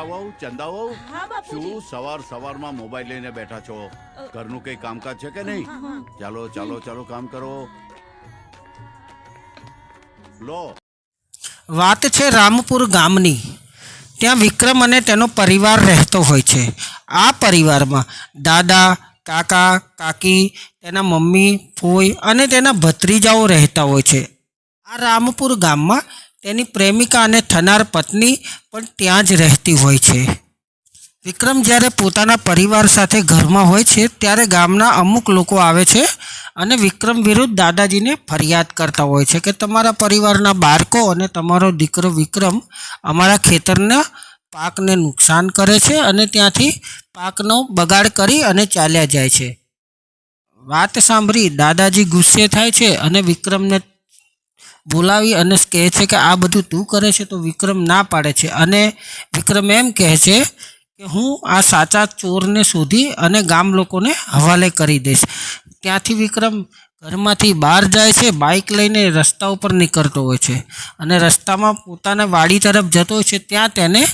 ઉષાવો ચંદાવો હા શું સવાર સવારમાં મોબાઈલ લઈને બેઠા છો? ઘરનું કઈ કામકાજ છે કે નહીં. ચાલો ચાલો ચાલો કામ કરો. લો. વાત છે રામપુર ગામની. ત્યાં વિક્રમ અને તેનો પરિવાર રહેતો હોય છે. આ પરિવારમાં દાદા કાકા કાકી તેના મમ્મી ફોઈ અને તેના ભત્રીજાઓ રહેતા હોય છે. આ રામપુર ગામમાં તેની પ્રેમિકા અને થનાર પત્ની પણ ત્યાં જ રહેતી હોય છે. વિક્રમ જ્યારે પોતાના પરિવાર સાથે ઘરમાં હોય છે, ત્યારે ગામના અમુક લોકો આવે છે અને વિક્રમ વિરુદ્ધ દાદાજીને ફરિયાદ કરતા હોય છે કે તમારા પરિવારના બાળકો અને તમારો દીકરો વિક્રમ અમારા ખેતરના પાકને નુકસાન કરે છે અને ત્યાંથી પાકનો બગાડ કરી અને ચાલ્યા જાય છે. વાત સાંભળી દાદાજી ગુસ્સે થાય છે અને વિક્રમને બોલાવી અને કહે છે કે આ બધું તું કરે છે તો વિક્રમ ના પાડે છે. અને વિક્રમ એમ કહે છે કે હું આ સાચા ચોરને શોધી અને ગામ લોકોને હવાલે કરી દઈશ. ત્યાંથી વિક્રમ ઘરમાંથી બહાર જાય છે બાઇક લઈને રસ્તા ઉપર નીકળતો હોય છે અને રસ્તામાં પોતાના વાડી તરફ જતો હોય છે. ત્યાં તેને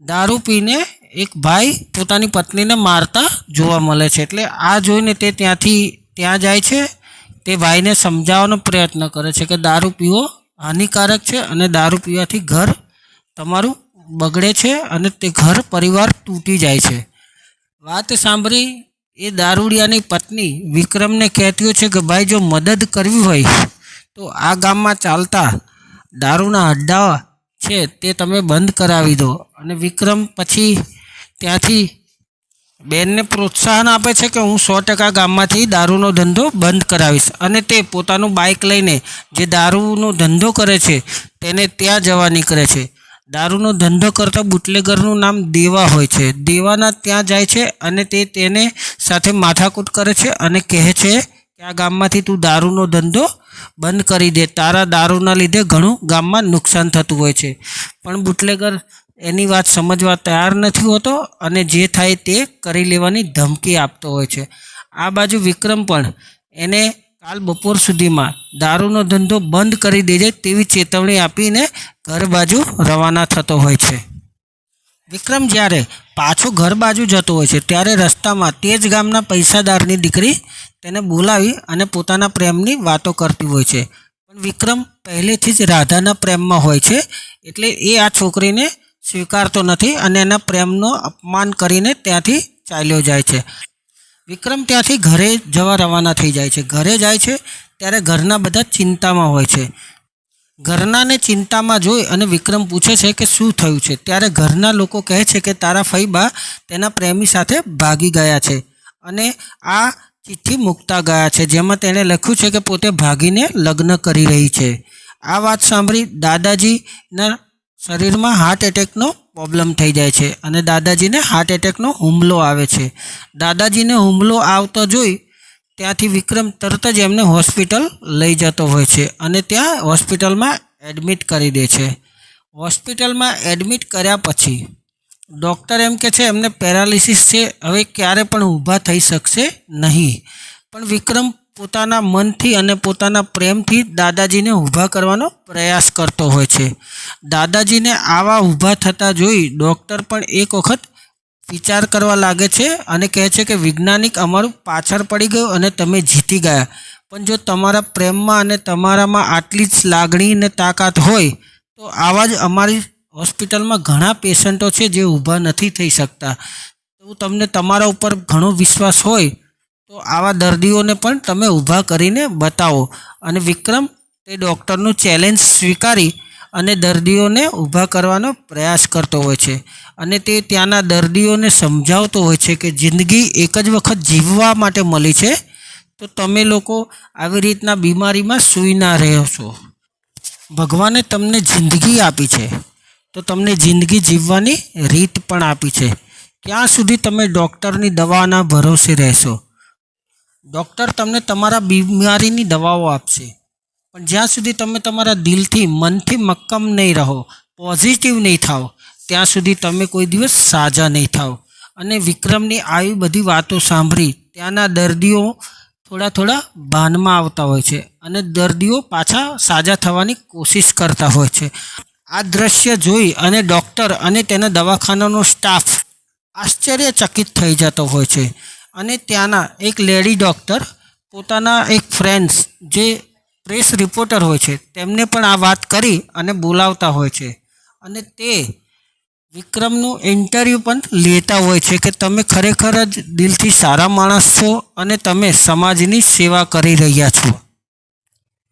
દારૂ પીને એક ભાઈ પોતાની પત્નીને મારતા જોવા મળે છે. એટલે આ જોઈને તે ત્યાંથી, ત્યાં જાય છે તે ભાઈને સમજાવવાનો પ્રયત્ન કરે છે કે દારૂ પીવો હાનિકારક છે અને દારૂ પીવાથી ઘર તમારું બગડે છે અને તે ઘર પરિવાર તૂટી જાય છે. વાત સાંભળી એ દારૂડિયાની પત્ની વિક્રમને કહેતી છે કે ભાઈ જો મદદ કરવી હોય તો આ ગામમાં ચાલતા દારૂના અડ્ડા છે તે તમે બંધ કરાવી દો. અને વિક્રમ પછી ત્યાંથી બેનને પ્રોત્સાહન આપે છે કે હું સો ટકા ગામમાંથી દારૂનો ધંધો બંધ કરાવીશ અને તે પોતાનું બાઇક લઈને જે દારૂનો ધંધો કરે છે તેને ત્યાં જવા નીકળે છે. દારૂનો ધંધો કરતા બુટલેગરનું નામ દેવા હોય છે. દેવાના ત્યાં જાય છે અને તે તેને સાથે માથાકૂટ કરે છે અને કહે છે કે આ ગામમાંથી તું દારૂનો ધંધો બંધ કરી દે. તારા દારૂના લીધે ઘણું ગામમાં નુકસાન થતું હોય છે. પણ બુટલેગર એની વાત સમજવા તૈયાર નથી હોતો અને જે થાય તે કરી લેવાની ધમકી આપતો હોય છે. આ બાજુ વિક્રમ પણ એને કાલ બપોર સુધીમાં દારૂનો ધંધો બંધ કરી દેજે તેવી ચેતવણી આપીને ઘર બાજુ રવાના થતો હોય છે. વિક્રમ જ્યારે પાછો ઘર બાજુ જતો હોય છે ત્યારે રસ્તામાં તે જ ગામના પૈસાદારની દીકરી તેને બોલાવી અને પોતાના પ્રેમની વાતો કરતી હોય છે. પણ વિક્રમ પહેલેથી જ રાધાના પ્રેમમાં હોય છે એટલે એ આ છોકરીને સ્વીકારતો નથી અને એના પ્રેમનો અપમાન કરીને ત્યાંથી ચાલ્યો જાય છે. વિક્રમ ત્યાંથી ઘરે જવા રવાના થઈ જાય છે. ઘરે જાય છે ત્યારે ઘરના બધા ચિંતામાં હોય છે. ઘરનાને ચિંતામાં જોઈ અને વિક્રમ પૂછે છે કે શું થયું છે? ત્યારે ઘરના લોકો કહે છે કે તારા ફૈબા તેના પ્રેમી સાથે ભાગી ગયા છે અને આ ચિઠ્ઠી મૂકતા ગયા છે, જેમાં તેણે લખ્યું છે કે પોતે ભાગીને લગ્ન કરી રહી છે. આ વાત સાંભળી દાદાજીના શરીરમાં હાર્ટ એટેકનો પ્રોબ્લેમ થઈ જાય છે અને દાદાજીને હાર્ટ એટેકનો હુમલો આવે છે. દાદાજીને હુમલો આવતો જોઈ ત્યાંથી વિક્રમ તરત જ એમને હોસ્પિટલ લઈ જતો હોય છે અને ત્યાં હોસ્પિટલમાં એડમિટ કરી દે છે. હોસ્પિટલમાં એડમિટ કર્યા પછી ડૉક્ટર એમ કે છે, એમને પેરાલિસિસ છે, હવે ક્યારે પણ ઊભા થઈ શકશે નહીં. પણ વિક્રમ પોતાના મનથી અને પોતાના પ્રેમથી દાદાજીને ઊભા કરવાનો પ્રયાસ કરતો હોય છે. દાદાજીને આવા ઊભા થતાં જોઈ ડૉક્ટર પણ એક વખત વિચાર કરવા લાગે છે અને કહે છે કે, વૈજ્ઞાનિક, અમારું પાછળ પડી ગયું અને તમે જીતી ગયા. પણ જો તમારા પ્રેમમાં અને તમારામાં આટલી જ લાગણી અને તાકાત હોય, તો આવા જ અમારી હોસ્પિટલમાં ઘણા પેશન્ટો છે જે ઊભા નથી થઈ શકતા. તો તમને તમારા ઉપર ઘણો વિશ્વાસ હોય તો આવા દર્દીઓને પણ તમે ઊભા કરીને બતાવો. અને વિક્રમ, તે ડૉક્ટરનું ચેલેન્જ સ્વીકારી અને દર્દીઓને ઊભા કરવાનો પ્રયાસ કરતો હોય છે. અને તે ત્યાંના દર્દીઓને સમજાવતો હોય છે કે જિંદગી એક જ વખત જીવવા માટે મળી છે. તો તમે લોકો આવી રીતના બીમારીમાં સૂઈ ના રહ્યો છો. ભગવાને તમને જિંદગી આપી છે. તો તમને જિંદગી જીવવાની રીત પણ આપી છે. ત્યાં સુધી તમે ડૉક્ટરની દવાના ભરોસે રહેશો? ડૉક્ટર તમને તમારા બીમારીની દવાઓ આપશે. પણ જ્યાં સુધી તમે તમારા દિલથી, મનથી મક્કમ નહીં રહો પોઝિટિવ નહીં થાઓ, ત્યાં સુધી તમે કોઈ દિવસ સાજા નહીં થાઓ. અને વિક્રમની આવી બધી વાતો સાંભળી ત્યાંના દર્દીઓ થોડા થોડા ભાનમાં આવતા હોય છે અને દર્દીઓ પાછા સાજા થવાની કોશિશ કરતા હોય છે. આ દ્રશ્ય જોઈ અને ડૉક્ટર અને તેના દવાખાનાનો સ્ટાફ આશ્ચર્યચકિત થઈ જતો હોય છે. અને ત્યાંના એક લેડી ડૉક્ટર, પોતાના એક ફ્રેન્ડ્સ જે પ્રેસ રિપોર્ટર હોય છે, તેમને પણ આ વાત કરી અને બોલાવતા હોય છે. અને તે વિક્રમનું ઇન્ટરવ્યૂ પણ લેતા હોય છે કે તમે ખરેખર જ દિલથી સારા માણસ છો અને તમે સમાજની સેવા કરી રહ્યા છો.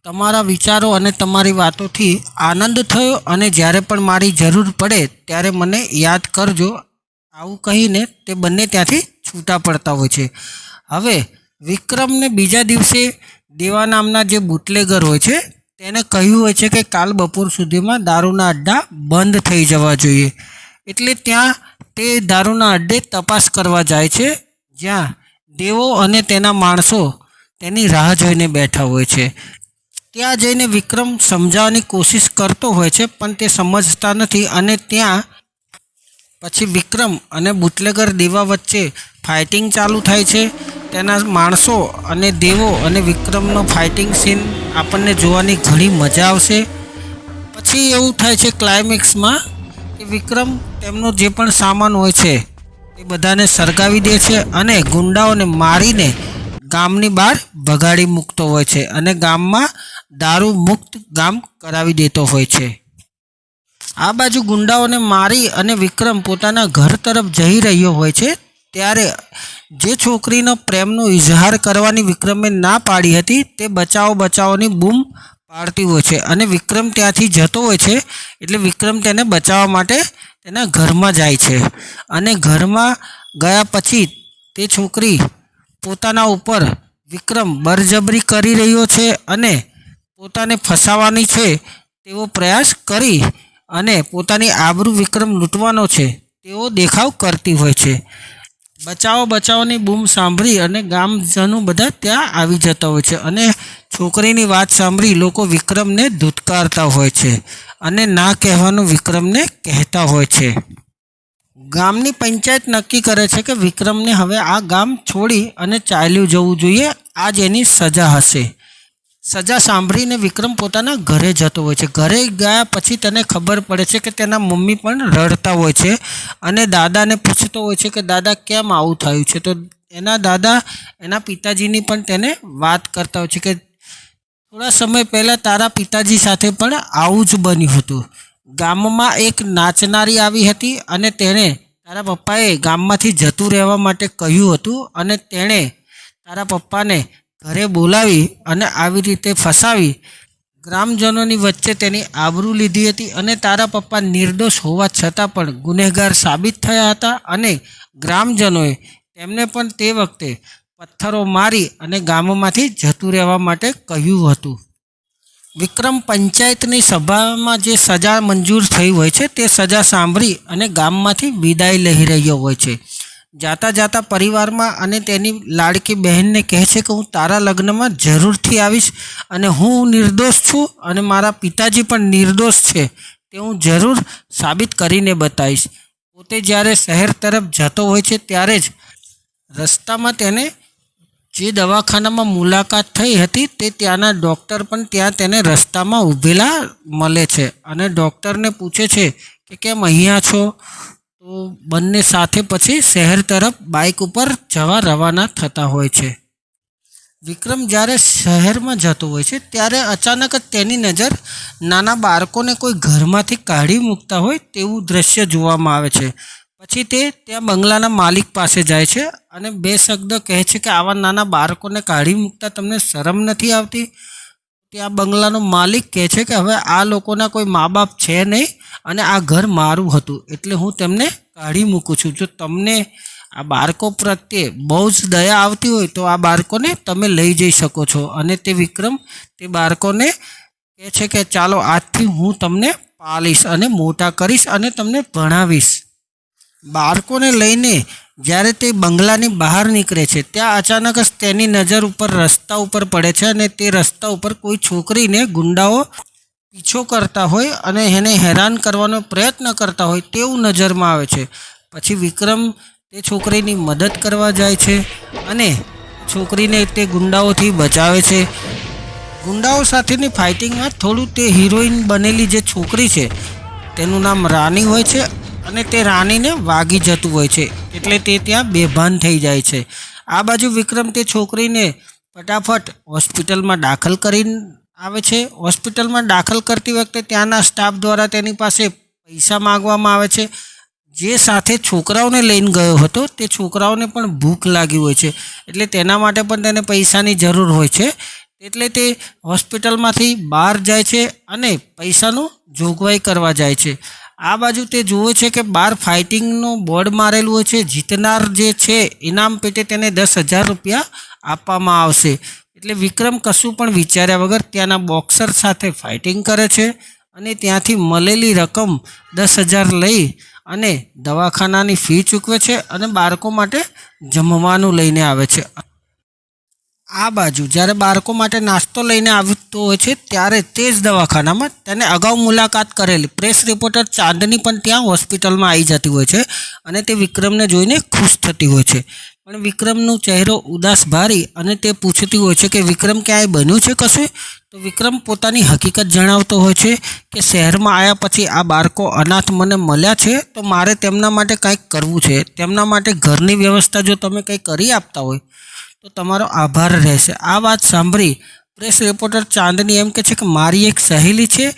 તમારા વિચારો અને તમારી વાતોથી આનંદ થયો અને જ્યારે પણ મારી જરૂર પડે ત્યારે મને યાદ કરજો. આવું કહીને તે બંને ત્યાંથી છૂટા પડતા હોય છે. હવે વિક્રમને બીજા દિવસે દેવા નામના જે બુટલેગર હોય છે, તેને કહ્યું હોય છે કે કાલ બપોર સુધીમાં દારૂના અડ્ડા બંધ થઈ જવા જોઈએ. એટલે ત્યાં તે દારૂના અડ્ડે તપાસ કરવા જાય છે, જ્યાં દેવો અને તેના માણસો તેની રાહ જોઈને બેઠા હોય છે. ત્યાં જઈને વિક્રમ સમજાવવાની કોશિશ કરતો હોય છે, પણ તે સમજતા નથી અને ત્યાં પછી વિક્રમ અને બુટલેગર દેવા વચ્ચે ફાઇટિંગ ચાલુ થાય છે. તેના માણસો અને દેવો અને વિક્રમનો ફાઇટિંગ સીન આપણને જોવાની ઘણી મજા આવશે. પછી એવું થાય છે ક્લાઇમેક્સમાં કે વિક્રમ તેમનો જે પણ સામાન હોય છે એ બધાને સળગાવી દે છે અને ગુંડાઓને મારીને ગામની બહાર ભગાડી મૂકતો હોય છે અને ગામમાં દારૂ મુક્ત ગામ કરાવી દેતો હોય છે. આ બાજુ ગુંડાઓને મારી અને વિક્રમ પોતાના ઘર તરફ જઈ રહ્યો હોય છે, ત્યારે જે છોકરીનો પ્રેમનો ઇઝહાર કરવાની વિક્રમે ના પાડી હતી, તે બચાવો બચાવોની બૂમ પાડતી હોય છે અને વિક્રમ ત્યાંથી જતો હોય છે, એટલે વિક્રમ તેને બચાવવા માટે તેના ઘરમાં જાય છે. અને ઘરમાં ગયા પછી તે છોકરી પોતાના ઉપર વિક્રમ બરજબરી કરી રહ્યો છે અને પોતાને ફસાવાની છે તેવો પ્રયાસ કરી અને પોતાની આબરૂ વિક્રમ લૂંટવાનો છે તેવો દેખાવ કરતી હોય છે. બચાવો, બચાવોની બૂમ સાંભળી અને ગામજનો બધા ત્યાં આવી જતા હોય છે અને છોકરીની વાત સાંભળી લોકો વિક્રમને ધૂતકારતા હોય છે અને ના કહેવાનું વિક્રમને કહેતા હોય છે. ગામની પંચાયત નક્કી કરે છે કે વિક્રમને હવે આ ગામ છોડી અને ચાલ્યું જવું જોઈએ આ જ એની સજા હશે. સજા સાંભળીને વિક્રમ પોતાના ઘરે જતો હોય છે. ઘરે ગયા પછી તેને ખબર પડે છે કે તેના મમ્મી પણ રડતા હોય છે અને દાદાને પૂછતો હોય છે કે, દાદા, કેમ આવું થયું છે? તો એના દાદા, એના પિતાજીની પણ તેને વાત કરતા હોય છે કે, થોડા સમય પહેલાં તારા પિતાજી સાથે પણ આવું જ બન્યું હતું. ગામમાં એક નાચનારી આવી હતી અને તેણે તારા પપ્પાએ ગામમાંથી જતું રહેવા માટે કહ્યું હતું અને તેણે તારા પપ્પાને ઘરે બોલાવી અને આવી રીતે ફસાવી ગ્રામજનોની વચ્ચે તેની આબરૂ લીધી હતી અને તારા પપ્પા નિર્દોષ હોવા છતાં પણ ગુનેગાર સાબિત થયા હતા અને ગ્રામજનોએ તેમને પણ તે વખતે પથ્થરો મારી અને ગામમાંથી જતું રહેવા માટે કહ્યું હતું. વિક્રમ પંચાયતની સભામાં જે સજા મંજૂર થઈ હોય છે તે સજા સાંભળી અને ગામમાંથી વિદાય લઈ રહ્યો હોય છે. જાતા જાતા પરિવારમાં અને તેની લાડકી બહેનને કહે છે કે હું તારા લગ્નમાં જરૂરથી આવીશ અને હું નિર્દોષ છું અને મારા પિતાજી પણ નિર્દોષ છે. તે હું જરૂર સાબિત કરીને બતાવીશ. પોતે જ્યારે શહેર તરફ જતો હોય છે ત્યારે જ રસ્તામાં તેને જે દવાખાનામાં મુલાકાત થઈ હતી તે ત્યાંના ડૉક્ટર પણ ત્યાં તેને રસ્તામાં ઊભેલા મળે છે અને ડૉક્ટરને પૂછે છે કે કેમ અહીંયા છો? તો બંને સાથે પછી શહેર તરફ બાઇક ઉપર જવા રવાના થતા હોય છે. વિક્રમ જ્યારે શહેરમાં જતો હોય છે, ત્યારે અચાનક જ તેની નજર નાના બાળકોને કોઈ ઘરમાંથી કાઢી મૂકતા હોય તેવું દ્રશ્ય જોવામાં આવે છે. પછી તે ત્યાં બંગલાના માલિક પાસે જાય છે અને બે શબ્દ કહે છે કે, આવા નાના બાળકોને કાઢી મૂકતા તમને શરમ નથી આવતી? ત્યાં બંગલાનો માલિક કહે છે કે, હવે આ લોકોના કોઈ મા બાપ છે નહીં અને આ ઘર મારું હતું, એટલે હું તેમને કાઢી મૂકું છું. જો તમને આ બાળકો પ્રત્યે બહુ જ દયા આવતી હોય, તો આ બાળકોને તમે લઈ જઈ શકો છો. અને તે વિક્રમ તે બાળકોને કહે છે કે, ચાલો, આજથી હું તમને પાલીશ અને મોટા કરીશ અને તમને ભણાવીશ. બાળકોને લઈને જ્યારે તે બંગલાની બહાર નીકળે છે, ત્યાં અચાનક જ તેની નજર ઉપર રસ્તા ઉપર પડે છે અને તે રસ્તા ઉપર કોઈ છોકરીને ગુંડાઓ પીછો કરતા હોય અને એને હેરાન કરવાનો પ્રયત્ન કરતા હોય તેવું નજરમાં આવે છે. પછી વિક્રમ તે છોકરીની મદદ કરવા જાય છે અને છોકરીને તે ગુંડાઓથી બચાવે છે. ગુંડાઓ સાથેની ફાઇટિંગમાં થોડું તે હિરોઈન બનેલી જે છોકરી છે, તેનું નામ રાની હોય છે અને તે રાનીને વાગી જતું હોય છે એટલે તે ત્યાં બેભાન થઈ જાય છે. આ બાજુ વિક્રમ તે છોકરીને ફટાફટ હોસ્પિટલમાં દાખલ કરીને આવે છે. હોસ્પિટલમાં દાખલ કરતી વખતે ત્યાંના સ્ટાફ દ્વારા તેની પાસે પૈસા માગવામાં આવે છે. જે સાથે છોકરાઓને લઈને ગયો હતો, તે છોકરાઓને પણ ભૂખ લાગી હોય છે. એટલે તેના માટે પણ તેને પૈસાની જરૂર હોય છે. એટલે તે હોસ્પિટલમાંથી બહાર જાય છે અને પૈસાનું જોગવાઈ કરવા જાય છે. આ બાજુ તે જુએ છે કે બહાર ફાઇટિંગનું બોર્ડ મારેલું હોય છે. જીતનાર જે છે, ઇનામ પેટે તેને દસ હજાર રૂપિયા આપવામાં આવશે. એટલે વિક્રમ કશું પણ વિચાર્યા વગર ત્યાંના બોક્સર સાથે ફાઇટિંગ કરે છે અને ત્યાંથી મળેલી રકમ દસ હજાર લઈ અને દવાખાનાની ફી ચૂકવે છે અને બાળકો માટે જમવાનું લઈને આવે છે. આ બાજુ જ્યારે બાળકો માટે નાસ્તો લઈને આવતો હોય છે ત્યારે તે જ દવાખાનામાં તેને અગાઉ મુલાકાત કરેલી પ્રેસ રિપોર્ટર ચાંદની પણ ત્યાં હોસ્પિટલમાં આવી જતી હોય છે અને તે વિક્રમને જોઈને ખુશ થતી હોય છે. પણ વિક્રમનો ચહેરો ઉદાસ ભારી અને તે પૂછતી હોય છે કે વિક્રમ ક્યાંય બન્યું છે કશું? તો વિક્રમ પોતાની હકીકત જણાવતો હોય છે કે શહેરમાં આવ્યા પછી આ બાળકો અનાથ મને મળ્યા છે, તો મારે તેમના માટે કંઈક કરવું છે. તેમના માટે ઘરની વ્યવસ્થા જો તમે કંઈ કરી આપતા હોય, તો તમારો આભાર રહેશે. આ વાત સાંભળી પ્રેસ રિપોર્ટર ચાંદની એમ કહે છે કે મારી એક સહેલી છે,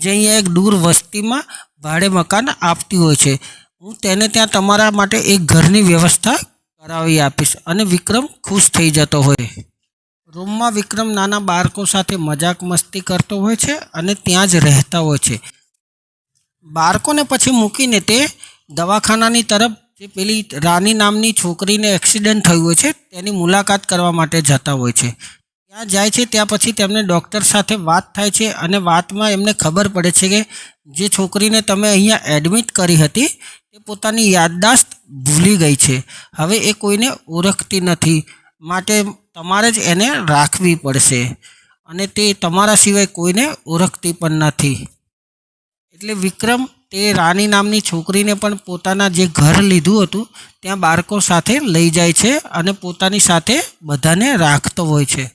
જે અહીંયા એક દૂર વસ્તીમાં ભાડે મકાન આપતી હોય છે. હું તેને ત્યાં તમારા માટે એક ઘરની વ્યવસ્થા કરાવી આપીશ. અને વિક્રમ ખુશ થઈ જતો હોય. રૂમમાં વિક્રમ નાના બાળકો સાથે મજાક મસ્તી કરતો હોય છે અને ત્યાં જ રહેતા હોય છે. બાળકોને પછી મૂકીને તે દવાખાનાની તરફ જે પેલી રાની નામની છોકરીને એક્સિડન્ટ થયું હોય છે, તેની મુલાકાત કરવા માટે જતા હોય છે. ત્યાં જાય છે, ત્યાં પછી તેમને ડૉક્ટર સાથે વાત થાય છે અને વાતમાં એમને ખબર પડે છે કે જે છોકરીને તમે અહીંયા એડમિટ કરી હતી તે પોતાની યાદદાસ્ત ભૂલી ગઈ છે. હવે એ કોઈને ઓળખતી નથી. માટે તમારે જ એને રાખવી પડશે. અને તે તમારા સિવાય કોઈને ઓળખતી પણ નથી. એટલે વિક્રમ તે રાની નામની છોકરીને પણ પોતાના જે ઘર લીધું હતું, ત્યાં બાળકો સાથે લઈ જાય છે અને પોતાની સાથે બધાને રાખતો હોય છે.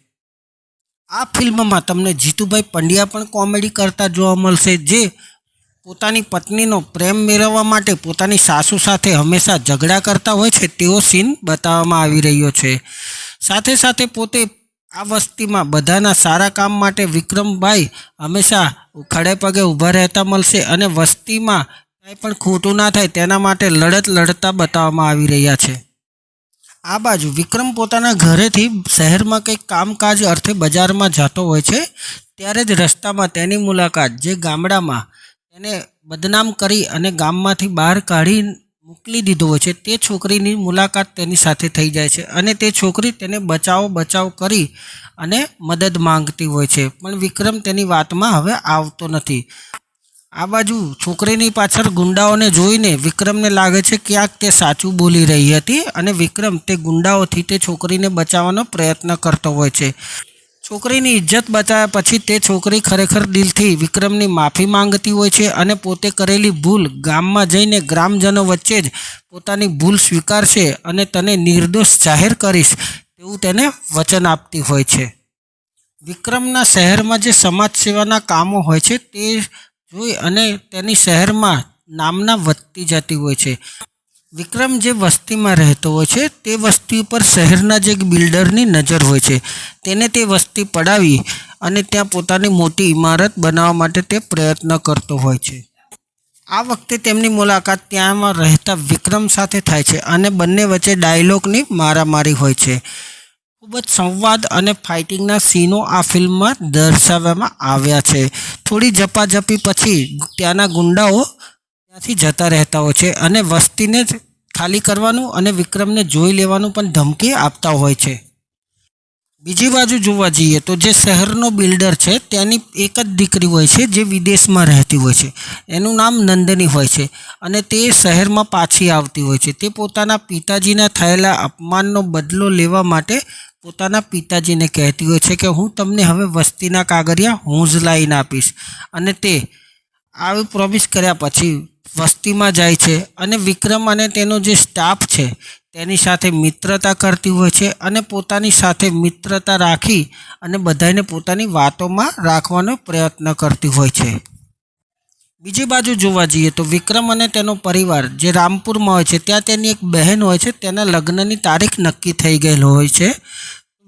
આ ફિલ્મમાં તમને જીતુભાઈ પંડ્યા પણ કોમેડી કરતા જોવા મળશે, જે પોતાની પત્નીનો પ્રેમ મેળવવા માટે પોતાની સાસુ સાથે હંમેશા ઝઘડા કરતા હોય છે તેવો સીન બતાવવામાં આવી રહ્યો છે. સાથે સાથે પોતે આ વસ્તીમાં બધાના સારા કામ માટે વિક્રમભાઈ હંમેશા ખડે પગે ઊભા રહેતા મળશે અને વસ્તીમાં કંઈ પણ ખોટું ના થાય તેના માટે લડત લડતા બતાવવામાં આવી રહ્યા છે. આ બાજુ વિક્રમ પોતાના ઘરેથી શહેરમાં કંઈક કામકાજ અર્થે બજારમાં જતો હોય છે. ત્યારે જ રસ્તામાં તેની મુલાકાત જે ગામડામાં તેને બદનામ કરી અને ગામમાંથી બહાર કાઢી મોકલી દીધો હોય છે. તે છોકરીની મુલાકાત તેની સાથે થઈ જાય છે અને તે છોકરી તેને બચાવો બચાવ કરી અને મદદ માંગતી હોય છે. પણ વિક્રમ તેની વાતમાં હવે આવતો નથી. આ બાજુ છોકરીની પાછળ ગુંડાઓને જોઈને વિક્રમને લાગે છે ક્યાંક તે સાચું બોલી રહી હતી અને વિક્રમ તે ગુંડાઓથી તે છોકરીને બચાવવાનો પ્રયત્ન કરતો હોય છે. છોકરીની ઇજ્જત બચાવ્યા પછી તે છોકરી ખરેખર દિલથી વિક્રમની માફી માંગતી હોય છે અને પોતે કરેલી ભૂલ ગામમાં જઈને ગ્રામજનો વચ્ચે જ પોતાની ભૂલ સ્વીકારશે અને તને નિર્દોષ જાહેર કરીશ તેવું તેને વચન આપતી હોય છે. વિક્રમના શહેરમાં જે સમાજ સેવાના કામો હોય છે તે જોઈ અને તેની શહેરમાં નામના વધતી જતી હોય છે. વિક્રમ જે વસ્તીમાં રહેતો હોય છે, તે વસ્તી ઉપર શહેરના જે બિલ્ડરની નજર હોય છે, તેને તે વસ્તી પડાવી અને ત્યાં પોતાની મોટી ઇમારત બનાવવા માટે તે પ્રયત્ન કરતો હોય છે. આ વખતે તેમની મુલાકાત ત્યાંમાં રહેતા વિક્રમ સાથે થાય છે અને બંને વચ્ચે ડાયલોગની મારામારી હોય છે. ખૂબ જ સંવાદ અને ફાઇટિંગના સીનો આ ફિલ્મમાં દર્શાવવામાં આવ્યા છે. થોડી ઝપાઝપી પછી ત્યાંના ગુંડાઓ ત્યાંથી જતા રહેતા હોય છે અને વસ્તીને જ ખાલી કરવાનું અને વિક્રમને જોઈ લેવાનું પણ ધમકી આપતા હોય છે. બીજી બાજુ જોવા જઈએ તો જે શહેરનો બિલ્ડર છે તેની એક જ દીકરી હોય છે જે વિદેશમાં રહેતી હોય છે. એનું નામ નંદની હોય છે અને તે શહેરમાં પાછી આવતી હોય છે. તે પોતાના પિતાજીના થયેલા અપમાનનો બદલો લેવા માટે પોતાના પિતાજીને કહેતી હોય છે કે હું તમને હવે વસ્તીના કાગળિયા હું જ લાવીને આપીશ. અને તે આવી પ્રોમિસ કર્યા પછી વસ્તીમાં જાય છે અને વિક્રમ અને તેનો જે સ્ટાફ છે, તેની સાથે મિત્રતા કરતી હોય છે અને પોતાની સાથે મિત્રતા રાખી અને બધાને પોતાની વાતોમાં રાખવાનો પ્રયત્ન કરતી હોય છે. બીજી બાજુ જોવા જઈએ તો વિક્રમ અને તેનો પરિવાર જે રામપુરમાં હોય છે, ત્યાં તેની એક બહેન હોય છે, તેના લગ્નની તારીખ નક્કી થઈ ગયેલો હોય છે.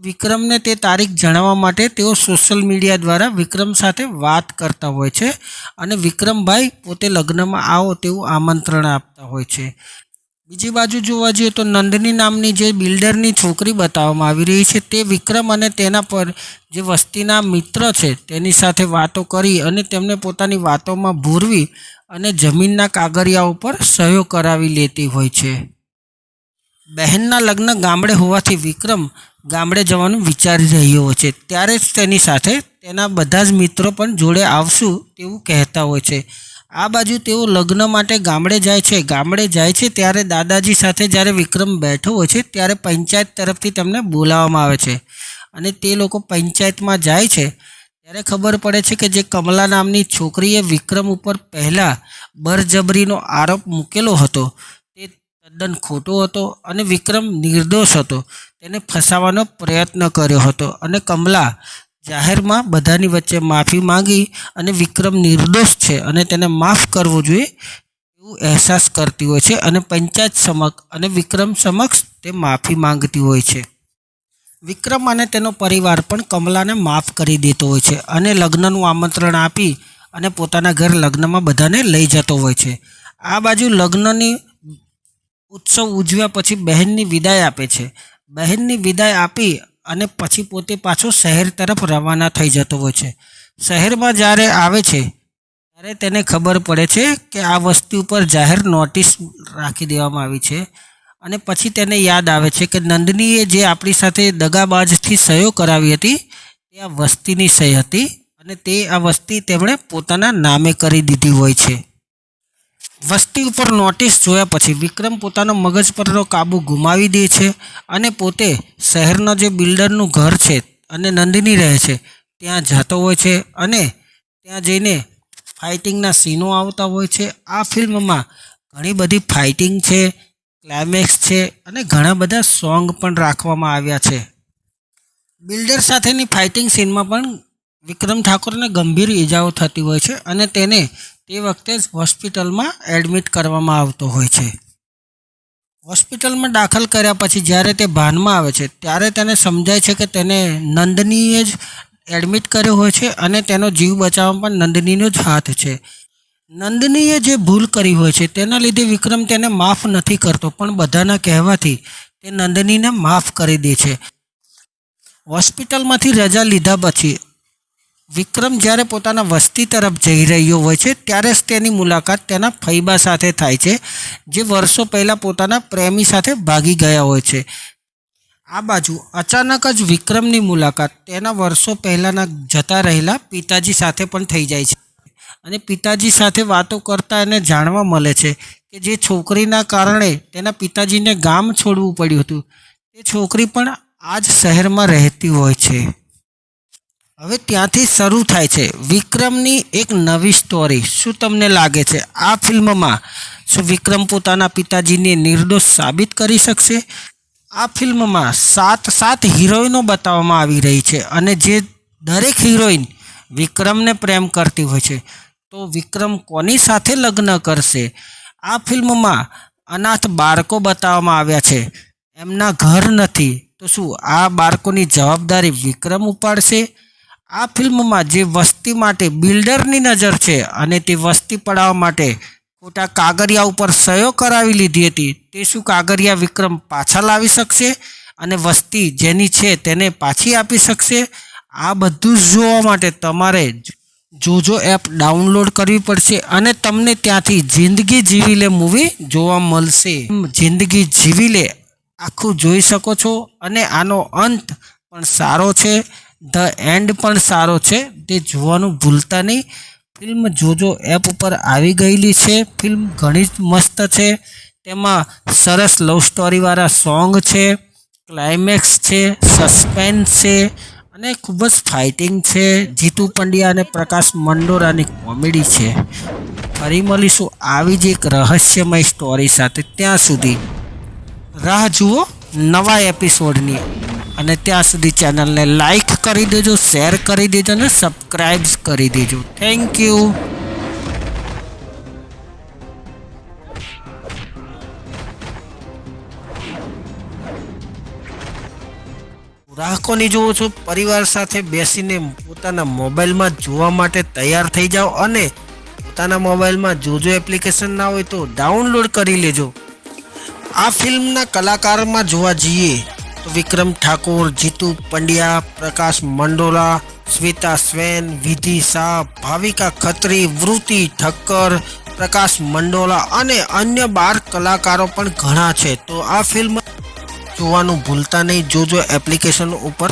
વિક્રમને તે તારીખ જણાવવા માટે તેઓ સોશિયલ મીડિયા દ્વારા વિક્રમ સાથે વાત કરતા હોય છે અને વિક્રમભાઈ પોતે લગ્નમાં આવો તેવું આમંત્રણ આપતા હોય છે. બીજી બાજુ જોવા જઈએ તો નંદની નામની જે બિલ્ડરની છોકરી બતાવવામાં આવી રહી છે તે વિક્રમ અને તેના પર જે વસ્તીના મિત્ર છે તેની સાથે વાતો કરી અને તેમને પોતાની વાતોમાં ભૂરવી અને જમીનના કાગરિયા ઉપર સહયો કરાવી લેતી હોય છે. બહેનના લગ્ન ગામડે હોવાથી વિક્રમ ગામડે જવાનું વિચારી રહ્યો હોય છે. ત્યારે જ તેની સાથે તેના બધા જ મિત્રો પણ જોડે આવશું તેવું કહેતા હોય છે. આ બાજુ તેઓ લગ્ન માટે ગામડે જાય છે. ગામડે જાય છે ત્યારે દાદાજી સાથે જ્યારે વિક્રમ બેઠો હોય છે ત્યારે પંચાયત તરફથી તેમને બોલાવવામાં આવે છે. અને તે લોકો પંચાયતમાં જાય છે. ત્યારે ખબર પડે છે કે જે કમલા નામની છોકરીએ વિક્રમ ઉપર પહેલાં બરજબરીનો આરોપ મૂકેલો હતો. તદ્દન ખોટો હતો અને વિક્રમ નિર્દોષ હતો. તેને ફસાવાનો પ્રયત્ન કર્યો હતો અને કમલા જાહેરમાં બધાની વચ્ચે માફી માંગી અને વિક્રમ નિર્દોષ છે અને તેને માફ કરવો જોઈએ એવું અહેસાસ કરતી હોય છે અને પંચાયત સમક્ષ અને વિક્રમ સમક્ષ તે માફી માંગતી હોય છે. વિક્રમ અને તેનો પરિવાર પણ કમલાને માફ કરી દેતો હોય છે અને લગ્નનું આમંત્રણ આપી અને પોતાના ઘર લગ્નમાં બધાને લઈ જતો હોય છે. આ બાજુ લગ્નની ઉત્સવ ઉજવ્યા પછી બહેનની વિદાય આપે છે. બહેનની વિદાય આપી અને પછી પોતે પાછો શહેર તરફ રવાના થઈ જતો હોય છે. શહેરમાં જ્યારે આવે છે, ત્યારે તેને ખબર પડે છે કે આ વસ્તુ ઉપર જાહેર નોટિસ રાખી દેવામાં આવી છે અને પછી તેને યાદ આવે છે કે નંદનીએ જે આપણી સાથે દગાબાજથી સહયો કરાવી હતી, તે આ વસ્તીની સહી હતી અને તે આ વસ્તી તેમણે પોતાના નામે કરી દીધી હોય છે. વસ્તી ઉપર નોટિસ જોયા પછી વિક્રમ પોતાનો મગજ પરનો કાબુ ગુમાવી દે છે અને પોતે શહેરનો જે બિલ્ડરનું ઘર છે અને નંદિની રહે છે, ત્યાં જતો હોય છે અને ત્યાં જઈને ફાઇટિંગના સીનો આવતા હોય છે. આ ફિલ્મમાં ઘણી બધી ફાઇટિંગ છે, ક્લાઇમેક્સ છે અને ઘણા બધા સોંગ પણ રાખવામાં આવ્યા છે. બિલ્ડર સાથેની ફાઇટિંગ સીનમાં પણ વિક્રમ ઠાકોરને ગંભીર ઈજાઓ થતી હોય છે અને તેને તે વખતે જ હોસ્પિટલમાં એડમિટ કરવામાં આવતો હોય છે. હોસ્પિટલમાં દાખલ કર્યા પછી જ્યારે તે ભાનમાં આવે છે, ત્યારે તેને સમજાય છે કે તેને નંદનીએ જ એડમિટ કર્યો હોય છે અને તેનો જીવ બચાવવામાં પણ નંદનીનો જ હાથ છે. નંદનીએ જે ભૂલ કરી હોય છે તેના લીધે વિક્રમ તેને માફ નથી કરતો, પણ બધાના કહેવાથી તે નંદનીને માફ કરી દે છે. હોસ્પિટલમાંથી રજા લીધા પછી વિક્રમ જ્યારે પોતાના વસ્તી તરફ જઈ રહ્યો હોય છે, ત્યારે જ તેની મુલાકાત તેના ફૈબા સાથે થાય છે, જે વર્ષો પહેલાં પોતાના પ્રેમી સાથે ભાગી ગયા હોય છે. આ બાજુ અચાનક જ વિક્રમની મુલાકાત તેના વર્ષો પહેલાંના જતા રહેલા પિતાજી સાથે પણ થઈ જાય છે. અને પિતાજી સાથે વાતો કરતા એને જાણવા મળે છે કે જે છોકરીના કારણે તેના પિતાજીને ગામ છોડવું પડ્યું હતું. તે છોકરી પણ આ જ શહેરમાં રહેતી હોય છે. હવે ત્યાંથી શરૂ થાય છે વિક્રમની એક નવી સ્ટોરી શું તમને લાગે છે? આ ફિલ્મમાં શું વિક્રમ પોતાના પિતાજીને નિર્દોષ સાબિત કરી શકશે? આ ફિલ્મમાં સાત સાત હિરોઈનો બતાવવામાં આવી રહી છે અને જે દરેક હિરોઈન વિક્રમને પ્રેમ કરતી હોય છે. તો વિક્રમ કોની સાથે લગ્ન કરશે? આ ફિલ્મમાં અનાથ બાળકો બતાવવામાં આવ્યા છે. એમના ઘર નથી. તો શું આ બાળકોની જવાબદારી વિક્રમ ઉપાડશે? આ ફિલ્મમાં જે વસ્તી માટે બિલ્ડરની નજર છે અને તે વસ્તી પડાવવા માટે ખોટા કાગરિયા ઉપર સહયો કરાવી લીધી હતી, તે શું કાગરિયા વિક્રમ પાછા લાવી શકશે અને વસ્તી જેની છે તેને પાછી આપી શકશે? આ બધું જ જોવા માટે તમારે જોજો એપ ડાઉનલોડ કરવી પડશે અને તમને ત્યાંથી જિંદગી જીવી લે મૂવી જોવા મળશે. જિંદગી જીવી લે, આખું જોઈ શકો છો અને આનો અંત પણ સારો છે. ધ એન્ડ પણ સારો છે. તે જોવાનું ભૂલતા નહીં. ફિલ્મ જોજો એપ ઉપર આવી ગયેલી છે. ફિલ્મ ઘણી જ મસ્ત છે. તેમાં સરસ લવ સ્ટોરીવાળા સોંગ છે ક્લાઇમેક્સ છે સસ્પેન્સ છે અને ખૂબ જ ફાઇટિંગ છે. જીતુ પંડ્યા અને પ્રકાશ મંડોરાની કોમેડી છે. ફરી મળીશું. આવી જ એક રહસ્યમય સ્ટોરી સાથે. ત્યાં સુધી રાહ જુઓ. નવા એપિસોડની. અને ત્યાં સુધી ચેનલને લાઈક કરી દેજો, શેર કરી દેજો અને સબસ્ક્રાઈબ કરી દેજો. થેન્ક યુ ગ્રાહકોની જુઓ છો, પરિવાર સાથે બેસીને પોતાના મોબાઈલમાં જોવા માટે તૈયાર થઈ જાઓ અને પોતાના મોબાઈલમાં જોજો એપ્લિકેશન ના હોય તો ડાઉનલોડ કરી લેજો. આ ફિલ્મના કલાકારમાં જોવા જઈએ તો વિક્રમ ઠાકોર, જીતુ પંડ્યા, પ્રકાશ મંડોલા શ્વેતા સ્વેન વિધિ શાહ, ભાવિકા ખત્રી વૃત્તિ ઠક્કર, પ્રકાશ મંડોલા અને અન્ય બાર કલાકારો પણ ઘણા છે. તો આ ફિલ્મ જોવાનું ભૂલતા નહીં. જોજો એપ્લિકેશન ઉપર.